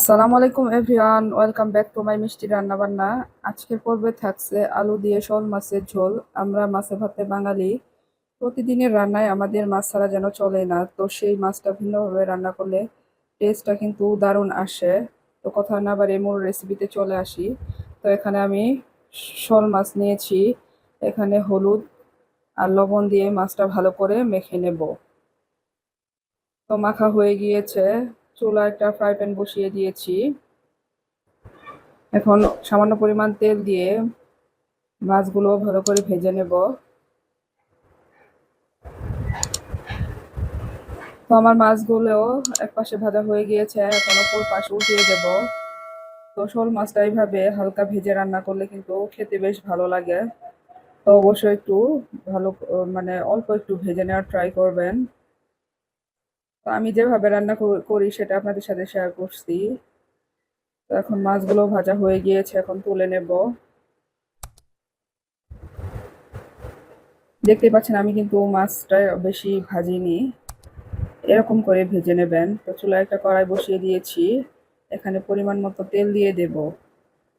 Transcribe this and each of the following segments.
আসসালামু আলাইকুম everyone, welcome back to my মিষ্টি রান্না বান্না আজকের পর্বে থাকছে আলু দিয়ে শোল মাছের ঝোল। আমরা মাছে ভাতে বাঙালি। প্রতিদিনের রান্নায় আমাদের মাছ ছাড়া যেন চলে না, তো সেই মাছটা ভিন্নভাবে রান্না করলে টেস্টটা কিন্তু দারুণ আসে। তো কথা না বাড়ি মূল রেসিপিতে চলে আসি। তো এখানে আমি শোল মাছ নিয়েছি। এখানে হলুদ আর লবণ দিয়ে মাছটা ভালো করে মেখে নেব। তো মাখা হয়ে গিয়েছে। চুলা একটা ফ্রাই প্যান বসিয়ে দিয়েছি। এখন সামান্য পরিমাণ তেল দিয়ে মাছগুলো ভালো করে ভেজে নেব। তো আমার মাছগুলো এক পাশে ভাজা হয়ে গিয়েছে এখন অপর পাশে উঠিয়ে দেব। তো শোল মাছটা এইভাবে হালকা ভেজে রান্না করলে কিন্তু খেতে বেশ ভালো লাগে। তো অবশ্যই একটু ভালো মানে অল্প একটু ভেজে নেওয়ার ট্রাই করবেন। তো আমি যেভাবে রান্না করি সেটা আপনাদের সাথে শেয়ার করছি। তো এখন মাছগুলো ভাজা হয়ে গিয়েছে, এখন তুলে নেব। দেখতে পাচ্ছেন আমি কিন্তু মাছটা বেশি ভাজিনি। এরকম করে ভেজে নেবেন। তো চুলায় একটা কড়াই বসিয়ে দিয়েছি। এখানে পরিমাণ মতো তেল দিয়ে দেব।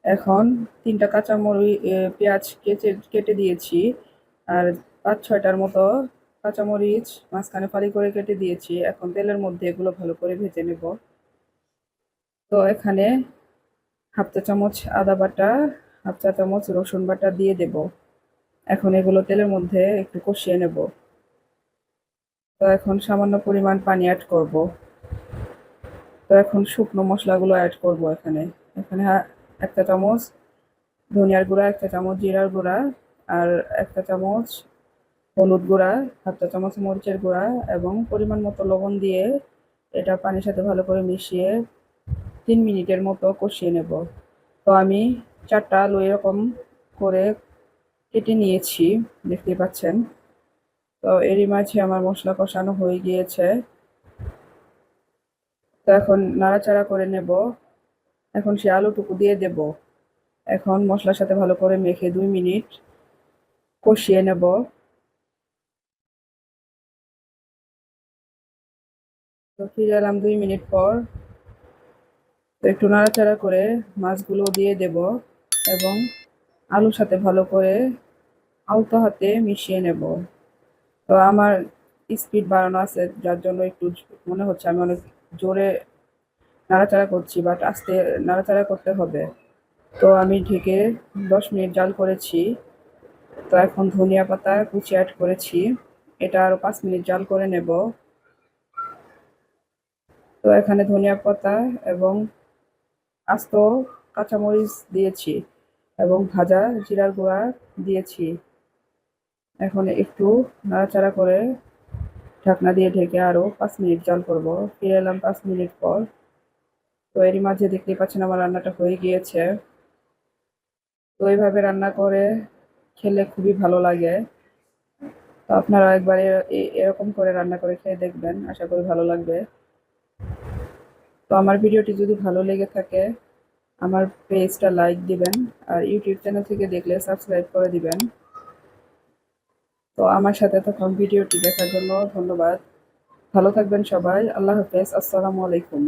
এখন তিনটা কাঁচামরিচ পেঁয়াজ কেটে কেটে দিয়েছি। আর পাঁচ ছয়টার মতো কাঁচামরিচ মাঝখানে ফালি করে কেটে দিয়েছি। এখন তেলের মধ্যে এগুলো ভালো করে ভেজে নেব। তো এখানে হাফ চা চামচ আদা বাটা, হাফ চা চামচ রসুন বাটা দিয়ে দেব। এখন এগুলো তেলের মধ্যে একটু কষিয়ে নেব। তো এখন সামান্য পরিমাণ পানি অ্যাড করব। তো এখন শুকনো মশলাগুলো অ্যাড করব এখানে। এখানে একটা চামচ ধনিয়ার গুঁড়া একটা চামচ জিরার গুঁড়া আর একটা চামচ হলুদ গুঁড়া, হাফ চামচ মরিচের গুঁড়া এবং পরিমাণ মতো লবণ দিয়ে এটা পানির সাথে ভালো করে মিশিয়ে তিন মিনিটের মতো কষিয়ে নেব। তো আমি চারটা আলু এরকম করে কেটে নিয়েছি দেখতে পাচ্ছেন। তো এরই মাঝে আমার মশলা কষানো হয়ে গিয়েছে। তো এখন নাড়াচাড়া করে নেব। এখন সে আলুটুকু দিয়ে দেব। এখন মশলার সাথে ভালো করে মেখে দুই মিনিট কষিয়ে নেব। তো ফিরে এলাম দুই মিনিট পর। তো একটু নাড়াচাড়া করে মাছগুলো দিয়ে দেব এবং আলুর সাথে ভালো করে আলতো হাতে মিশিয়ে নেব। তো আমার স্পিড বাড়ানো আছে, যার জন্য একটু মনে হচ্ছে আমি অনেক জোরে নাড়াচাড়া করছি বাট আস্তে নাড়াচাড়া করতে হবে। তো আমি ঢেকে দশ মিনিট জাল করেছি। তো এখন ধনিয়া পাতা কুচি অ্যাড করেছি। এটা আরও পাঁচ মিনিট জাল করে নেব। তো এখানে ধনিয়া পাতা এবং আস্ত কাঁচামরিচ দিয়েছি এবং ভাজা জিরার গুঁড়া দিয়েছি। এখন একটু নাড়াচাড়া করে ঢাকনা দিয়ে ঢেকে আরও পাঁচ মিনিট জল করব। ফিরে এলাম পাঁচ মিনিট পর। তো এরই মাঝে দেখতেই পাচ্ছেন আমার রান্নাটা হয়ে গিয়েছে। তো এইভাবে রান্না করে খেলে খুবই ভালো লাগে। তো আপনারা একবার এরকম করে রান্না করে খেয়ে দেখবেন। আশা করি ভালো লাগবে। তো আমার ভিডিওটি যদি ভালো লেগে থাকে, আমার পেজটা লাইক দিবেন আর ইউটিউব চ্যানেল থেকে দেখলে সাবস্ক্রাইব করে দিবেন। তো আমার সাথে তখন ভিডিওটি দেখার জন্য, ধন্যবাদ। ভালো থাকবেন সবাই, আল্লাহ হাফেজ, আসসালামু আলাইকুম।